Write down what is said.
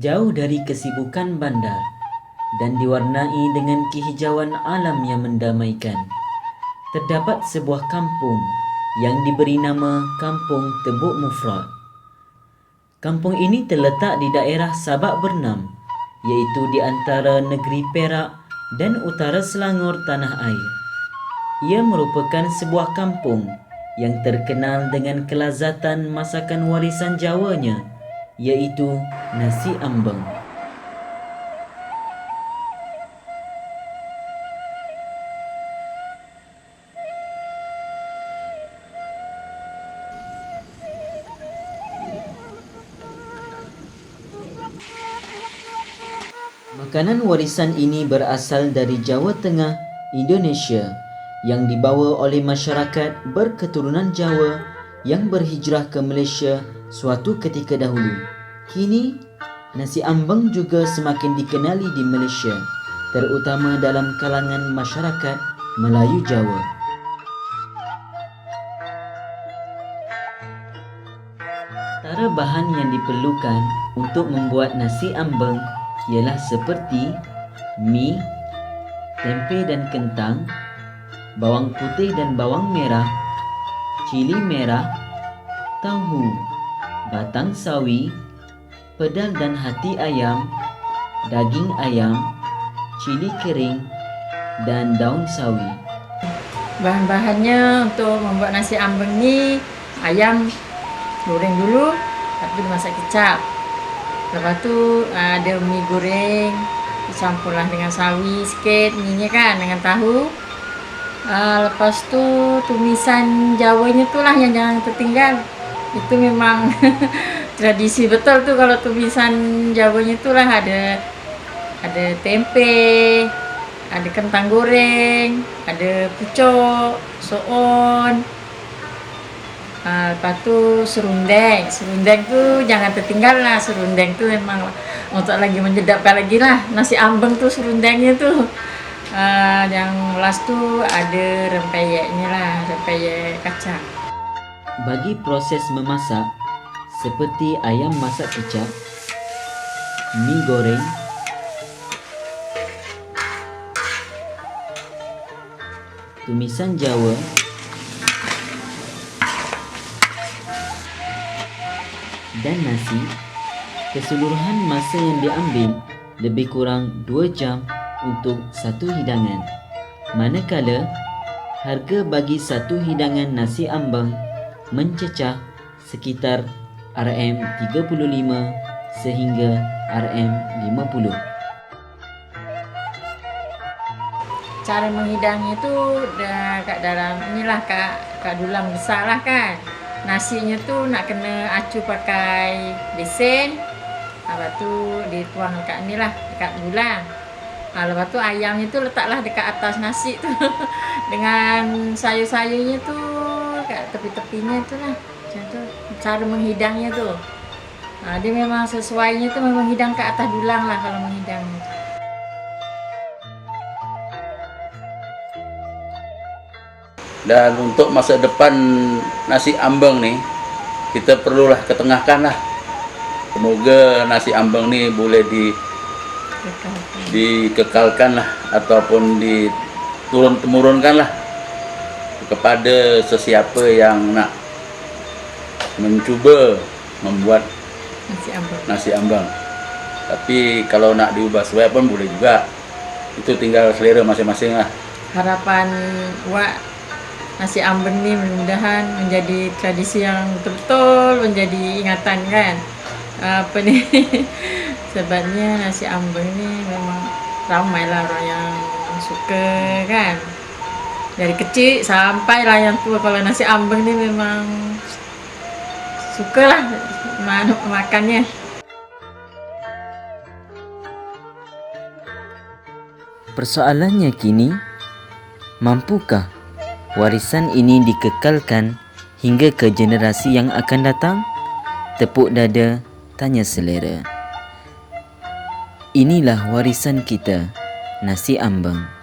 Jauh dari kesibukan bandar dan diwarnai dengan kehijauan alam yang mendamaikan, terdapat sebuah kampung yang diberi nama Kampung Tebuk Mufrad. Kampung ini terletak di daerah Sabak Bernam, iaitu di antara negeri Perak dan utara Selangor tanah air. Ia merupakan sebuah kampung yang terkenal dengan kelazatan masakan warisan Jawanya, iaitu nasi ambeng. Makanan warisan ini berasal dari Jawa Tengah, Indonesia yang dibawa oleh masyarakat berketurunan Jawa yang berhijrah ke Malaysia suatu ketika dahulu. Kini, nasi ambeng juga semakin dikenali di Malaysia, terutama dalam kalangan masyarakat Melayu Jawa. Antara bahan yang diperlukan untuk membuat nasi ambeng ialah seperti mi, tempe dan kentang, bawang putih dan bawang merah, cili merah, tahu, batang sawi, pedal dan hati ayam, daging ayam, cili kering dan daun sawi. Bahan-bahannya untuk membuat nasi ambeng ni ayam goreng dulu tu dimasak kecap. Lepas tu ah, ada mi goreng dicampurlah dengan sawi sikit minyak kan dengan tahu. Ah, lepas tu tumisan Jawanya tu lah yang jangan tertinggal. Itu memang tradisi betul tu kalau tumisan Jawanya tu lah ada ada tempe, ada kentang goreng, ada pucuk, soon. Ha, lepas tu serundeng. Serundeng tu jangan tertinggal lah. Serundeng tu memang untuk lagi menjedapkan lagi lah. Nasi ambeng tu serundengnya tu. Ha, yang last tu ada rempeyeknya lah. Rempeyek kacang. Bagi proses memasak, seperti ayam masak kecap, mi goreng, tumisan Jawa, dan nasi, keseluruhan masa yang diambil lebih kurang 2 jam untuk satu hidangan. Manakala harga bagi satu hidangan nasi ambang mencecah sekitar RM35 sehingga RM50. Cara menghidangnya tu dah kat dalam inilah kat kat dulang besar lah kan. Nasinya tu nak kena acu pakai besen. Lepas tu dituang kat ni lah dekat dulang. Ha, lepas tu ayamnya tu letaklah dekat atas nasi tu dengan sayur-sayurnya tu kat tepi-tepinya tu lah. Tu cara menghidangnya tu. Ha, dia memang sesuainya tu memang hidang kat atas dulang lah kalau menghidangnya. Dan untuk masa depan nasi ambeng ni kita perlulah ketengahkan lah. Semoga nasi ambeng ni boleh di dikekalkan lah ataupun diturun temurunkan lah kepada sesiapa yang nak mencuba membuat Nasi ambeng. nasi ambeng. Tapi kalau nak diubah sesuai pun boleh juga. Itu tinggal selera masing-masing lah. harapan Wak nasi ambeng ni mudah-mudahan menjadi tradisi yang betul-betul menjadi ingatan kan apa ni sebabnya nasi ambeng ni memang ramailah orang yang suka kan dari kecil sampai lah yang tua kalau nasi ambeng ni memang sukalah ma- makannya Persoalannya kini, mampukah warisan ini dikekalkan hingga ke generasi yang akan datang? Tepuk dada, tanya selera. Inilah warisan kita, nasi ambang.